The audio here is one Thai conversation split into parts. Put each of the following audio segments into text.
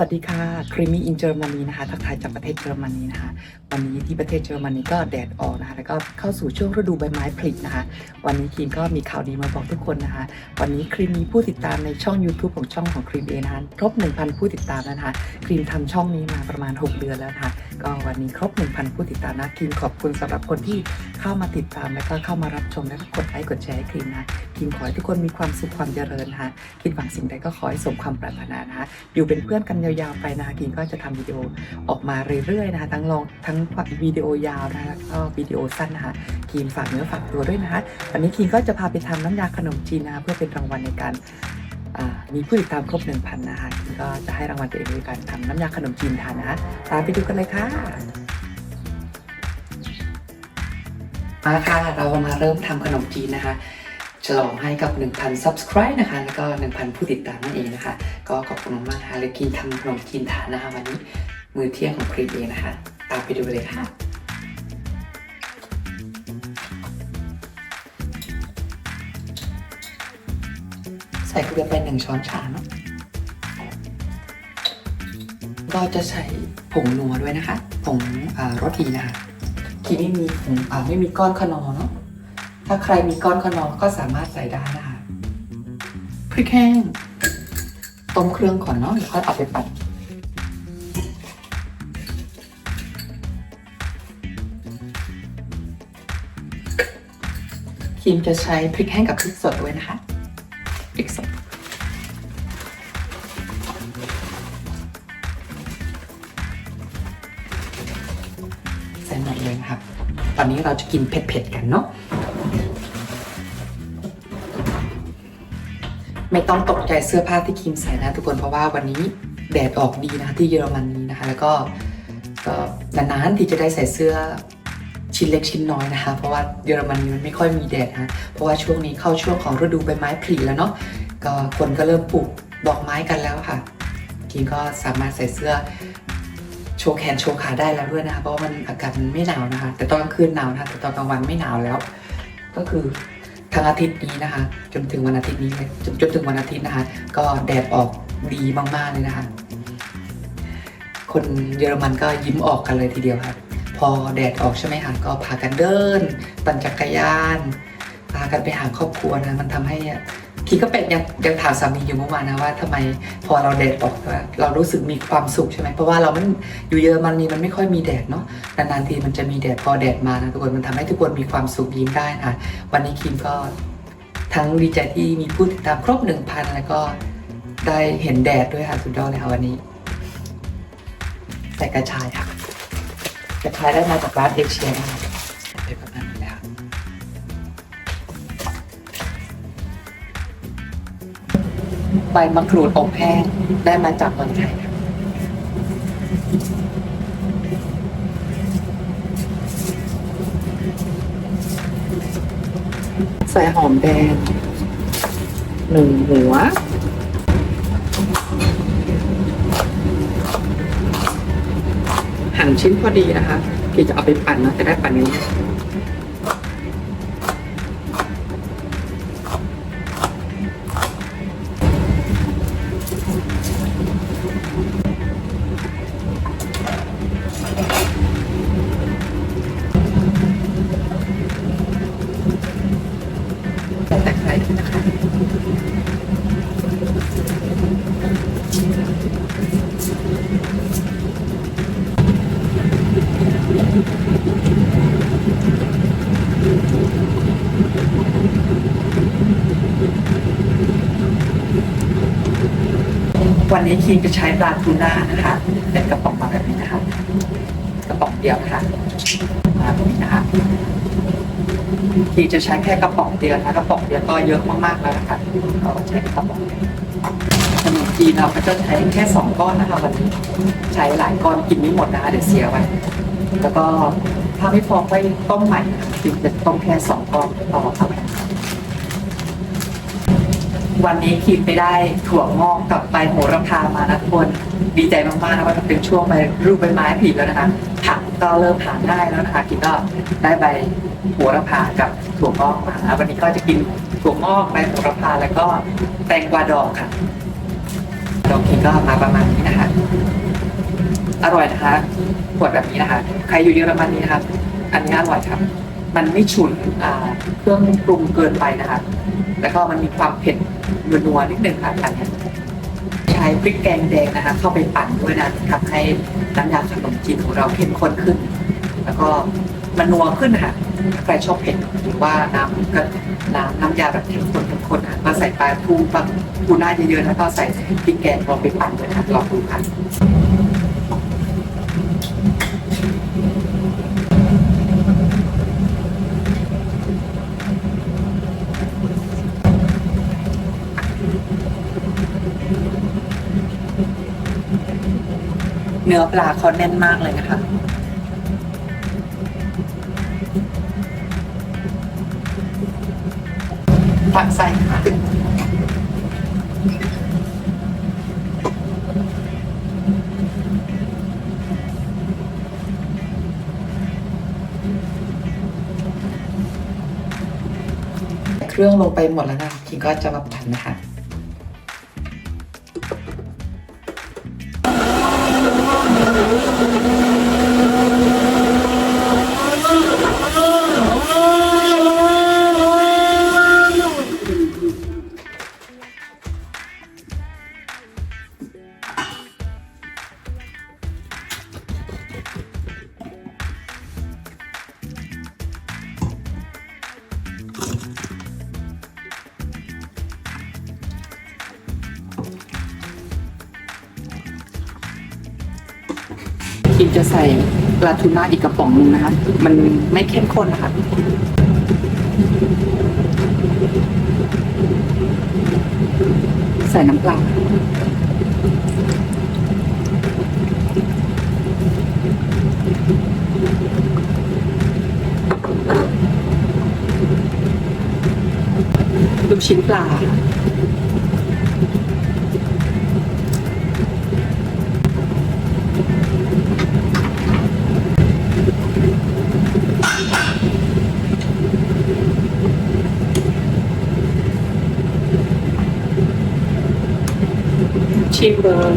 วัสดีค่ะครีมี่อินเจอร์มานีนะคะทักทายจากประเทศเยอรมนีนะคะ วันนี้ที่ประเทศเยอรมนีก็แดดออกนะคะ แล้วก็เข้าสู่ช่วงฤดูใบไม้ผลินะคะ วันนี้ครีมก็มีข่าวดีมาบอกทุกคนนะคะ วันนี้ครีมมีผู้ติดตามในช่อง YouTube ของช่องของครีมเองนะคะครบ 1,000 ผู้ติดตามแล้วนะคะ ครีมทำช่องนี้มาประมาณ 6 เดือนแล้วนะคะก็วันนี้ครบ 1,000 ผู้ติดตามนะครีมขอบคุณสำหรับคนที่เข้ามาติดตามแล้วก็เข้ามารับชมและก็กดไลค์กดแชร์ให้ครีมนะครีมขอให้ทุกคนมีความสุขความเจริญนะคะคิดหวังสิ่งใดก็ขอให้สมความปรารถนานะคะอยู่เป็นเพื่อนกันยยาวๆไปนะคะกินก็จะทำวิดีโอออกมาเรื่อยๆนะคะทั้งลองทั้งวิดีโอยาวนะคะแล้วก็วิดีโอสั้นนะคะกีนฝากเนื้อฝากตัวด้วยนะคะวันนี้กีนก็จะพาไปทำน้ำยาขนมจีนนะคะเพื่อเป็นรางวัลในการมีผู้ติดตามครบ 1,000นะคะกีนก็จะให้รางวัลตัวเองด้วยการทำน้ำยาขนมจีนทานนะคะตามไปดูกันเลยค่ะ มาค่ะเรามาเริ่มทำขนมจีนนะคะ ฉลองให้กับ 1,000 subscribe นะคะ แล้วก็ 1,000 ผู้ติดตามนั่นเองนะคะ ก็ขอบคุณมากๆนะคะเลยกินทำขนมจีนทานนะคะวันนี้ มือเที่ยงของครีมเองนะคะ ตามไปดูเลยค่ะใส่เกลือไปหนึ่งช้อนชาเนาะก็จะใส่ผงนัวด้วยนะคะ ผงรสดีนะคะคีไม่มีผงไม่มีก้อนขนอเนาะ ถ้าใครมีก้อนขนอก็สามารถใส่ได้นะคะ พริกแห้ง ต้มเครื่องก่อนเนาะเดี๋ยวค่อยเอาไปปั่นครีมจะใช้พริกแห้งกับพริกสดด้วยนะคะ พริกสด ใส่หมดเลยนะครับ ตอนนี้เราจะกินเผ็ดๆกันเนาะ ไม่ต้องตกใจเสื้อผ้าที่คิมใส่นะทุกคนเพราะว่าวันนี้แดดออกดีนะคะที่เยอรมนีนะคะ แล้วก็ก็นานๆที่จะได้ใส่เสื้อชิ้นเล็กชิ้นน้อยนะคะ เพราะว่าเยอรมนีมันไม่ค่อยมีแดดนะเพราะว่าช่วงนี้เข้าช่วงของฤดูใบไม้ผลิแล้วเนาะก็คนก็เริ่มปลูกดอกไม้กันแล้วค่ะคิมก็สามารถใส่เสื้อโชว์แขนโชว์ขาได้แล้วด้วยนะคะ เพราะว่ามันอากาศมันไม่หนาวนะคะ แต่ตอนกลางคืนหนาวนะคะแต่ตอนกลางวันไม่หนาวแล้ว ก็คือ ทั้งอาทิตย์นี้นะคะ จนถึงวันอาทิตย์นี้เลยจนจนถึงวันอาทิตย์นะคะ ก็แดดออกดีมากๆเลยนะคะ คนเยอรมันก็ยิ้มออกกันเลยทีเดียวค่ะ พอแดดออกใช่ไหมคะก็พากันเดิน ปั่นจักรยาน พากันไปหาครอบครัวนะมันทำให้ คีก็เป็นยังยังถามสามีอยู่เมื่อวานนะว่าทำไมพอเราแดดออกเรารู้สึกมีความสุขใช่ไหมเพราะว่าเรามันอยู่เยอรมนีมันไม่ค่อยมีแดดเนาะนานๆทีมันจะมีแดดพอแดดมานะทุกคนมันทำให้ทุกคนมีความสุขยิ้มได้นะคะวันนี้คิมก็ทั้งดีใจที่มีผู้ติดตามครบหนึ่งพันแล้วก็ได้เห็นแดดด้วยค่ะสุดยอดเลยค่ะวันนี้ใส่กระชายค่ะกระชายได้มาจากร้านเอเชียนะคะ ใบมะกรูดอบแห้งได้มาจากเมืองไทยใส่หอมแดงหนึ่งหัว หั่นชิ้นพอดีนะคะพี่จะเอาไปปั่นนะจะได้ปั่นนี้ นนี้คีมจะใช้ปลาทูน่านะคะเป็นกระป๋องมาแบบนี้นะคะกระป๋องเดียวนะคะมาแบบนี้นะคะคีจะใช้แค่กระป๋องเดียวนะกระป๋องเดียวก็เยอะมากๆแล้วนะคะเราใช้กระป๋องขนมจีนเราก็จะใช้แค่สองก้อนนะคะวันนี้ใช้หลายก้อนกินไม่หมดนะคะเดี๋ยวเสียไว้แล้วก็ถ้าไม่พอก็ต้มใหม่คะคีจะต้มแค่สองก้อนต่อค่ะ วันนี้คิมไปได้ถั่วงอกกับใบโหระพามานะทุกคนดีใจมากๆนะว่าะเป็นช่วงใบรูปใบไม้ผลิแล้วนะคะผักก็เริ่มหาได้แล้วนะคะคิมก็ได้ใบโหระพากับถั่วงอกมานะวันนี้ก็จะกินถั่วงอกใบโหระพาแล้วก็แตงกวาดองค่ะลองกินก็มาประมาณนี้นะคะอร่อยนะคะขวดแบบนี้นะคะ ใครอยู่เยอรมันีนะคะอันนี้อร่อยครับ มันไม่ฉุนเครื่องปรุงเกินไปนะคะ แล้วก็มันมีความเผ็ดนัวๆนิดนึงค่ะอันใช้พริกแกงแดงนะคะ เข้าไปปั่นด้วยนะทำให้น้ำยาขนมจีนของเราเข้มข้นขึ้น แล้วก็มันนัวขึ้นนะคะใครชอบเผ็ดหรือว่าน้ำก็น้ำน้ำยาแบบเข้มข้นเข้มข้นนะมาใส่ปลาทูปลาทูน่าเยอะๆแล้วก็ใส่พริกแกงลงไปปั่นด้วยนะลองดูค่ะ เนื้อปลาเขาแน่นมากเลยนะคะผักใส่เครื่องลงไปหมดแล้วนะคิงก็จะมาปั่นนะคะ จะใส่ปลาทูน่าอีกกระป๋องหนึงนะคะ มันไม่เข้มข้นนะคะใส่น้ำปลาลูกชิ้นปลา ชิมเลย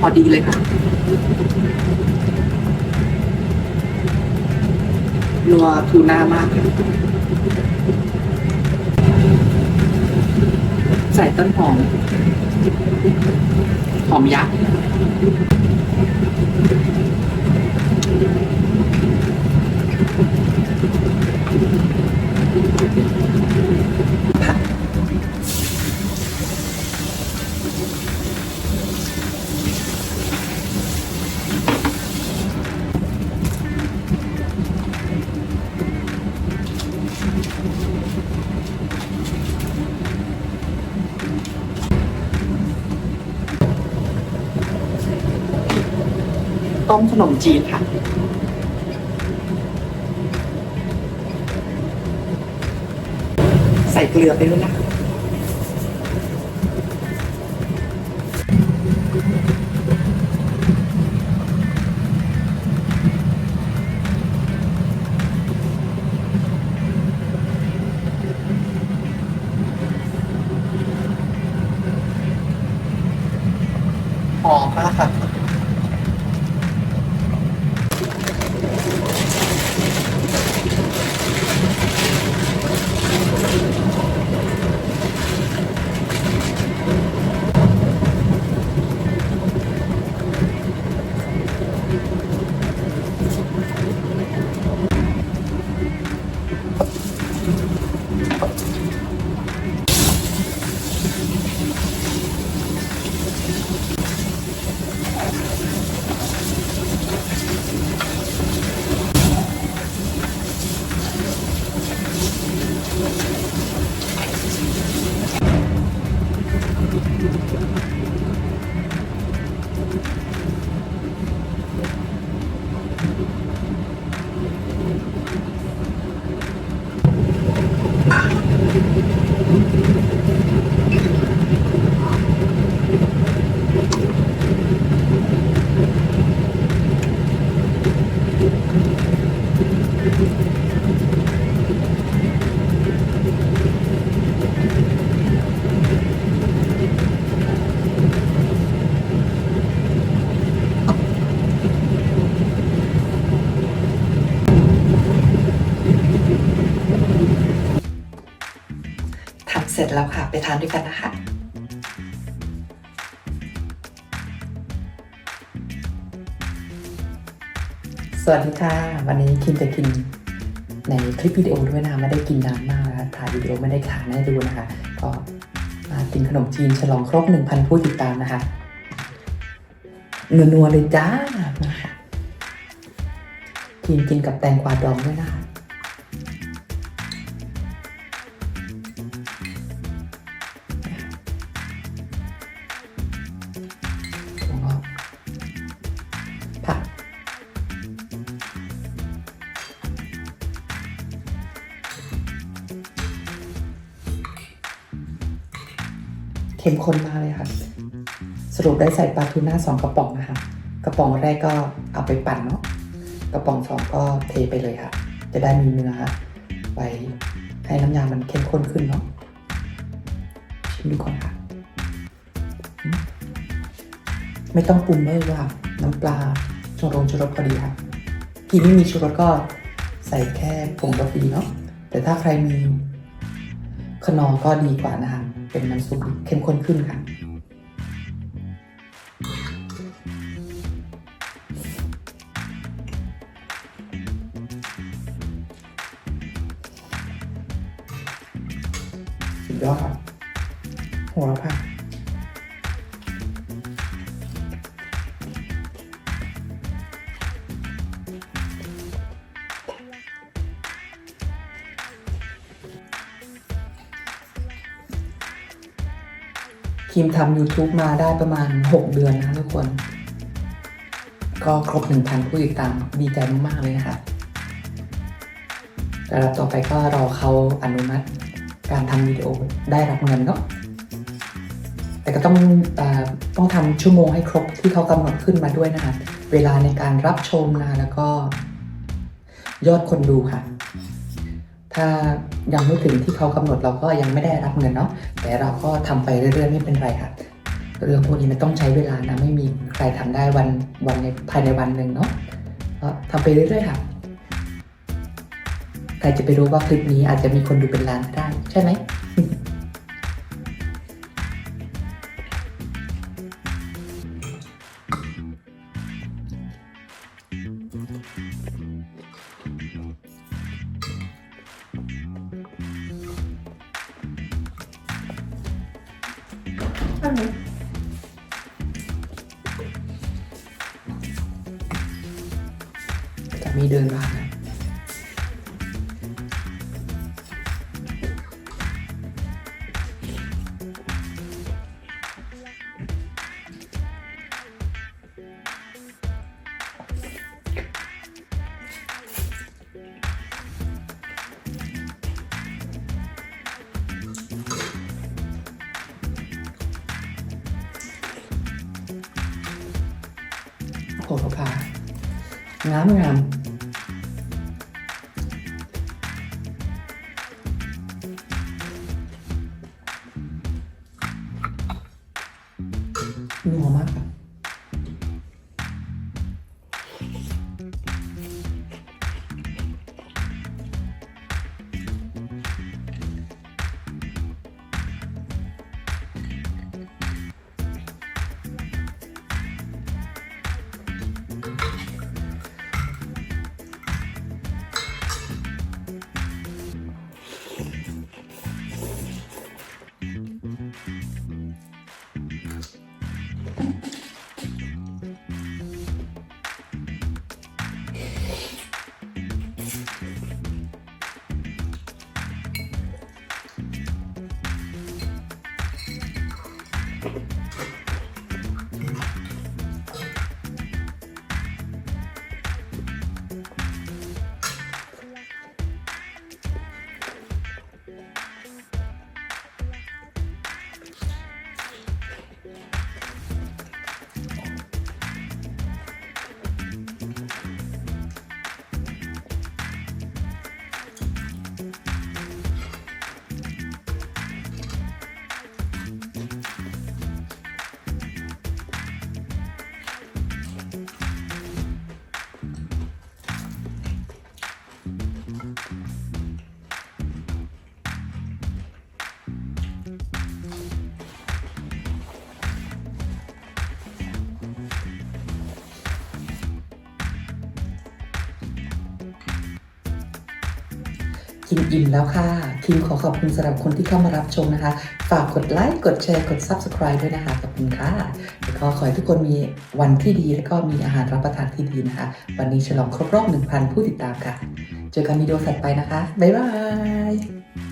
พอดีเลยค่ะนัวทูน่ามาก ใส่ต้นหอม หอมยักษ์ ต้มขนมจีนค่ะ ใส่เกลือไปด้วยนะ เสร็จแล้วค่ะ ไปทานด้วยกันนะคะ วัสดีค่ะ วันนี้คิมจะกินในคลิปวิดีโอด้วยนะคะไม่ได้กินนานมากนะคะถ่ายวิดีโอไม่ได้ถ่ายให้ดูนะคะ ก็มากินขนมจีนฉลองครบ 1,000 ผู้ติดตามนะคะนัวๆเลยจ้ามาค่ะกินกินกับแตงกวาดองด้วยนะคะ เข้มข้นมากเลยค่ะ สรุปได้ใส่ปลาทูน่าสองกระป๋องนะคะ กระป๋องแรกก็เอาไปปั่นเนาะ กระป๋องสองก็เทไปเลยค่ะ จะได้มีเนื้อค่ะไปให้น้ำยามันเข้มข้นขึ้นเนาะ ชิมดูก่อนค่ะ ไม่ต้องปรุงเลยว่าน้ำปลาชูรงชูรสพอดีค่ะกินไม่มีชูรสก็ใส่แค่ผงกะปิเนาะ แต่ถ้าใครมีขนอก็ดีกว่านะคะ เป็นน้ำซุปเข้มข้นขึ้นค่ะ สุดยอดครั ทีมทำ YouTube มาได้ประมาณ 6 เดือนนะทุกคน ก็ครบ 1,000 ผู้ติดตามดีใจมาก ๆ เลยนะคะแต่ละต่อไปก็รอเขาอนุมัติการทำวิดีโอได้รับเงินเนาะแต่ก็ต้องอต้องทำชั่วโมงให้ครบที่เขากำหนดขึ้นมาด้วยนะคะ เวลาในการรับชมนะแล้วก็ยอดคนดูค่ะ ถ้ายังไม่ถึงที่เขากำหนดเราก็ยังไม่ได้รับเงินเนาะแต่เราก็ทำไปเรื่อยๆ ไม่เป็นไรค่ะเรื่องพวกนี้มันต้องใช้เวลานะไม่มีใครทำได้วันวันในภายในวันหนึ่งเนาะก็ทำไปเรื่อยๆค่ะใครจะไปรู้ว่าคลิปนี้อาจจะมีคนดูเป็นล้านได้ใช่ไหม จะมีเดินมาน โหระพา งามงาม กินอิ่มแล้วค่ะ คิมขอขอบคุณสำหรับคนที่เข้ามารับชมนะคะ ฝากกดไลค์ กดแชร์ กด Subscribe ด้วยนะคะ ขอบคุณค่ะ แล้วก็ขอให้ทุกคนมีวันที่ดี แล้วก็มีอาหารรับประทานที่ดีนะคะ วันนี้ฉลองครบรอบ 1,000 ผู้ติดตามค่ะ เจอกันวิดีโอถัดไปนะคะ บ๊ายบาย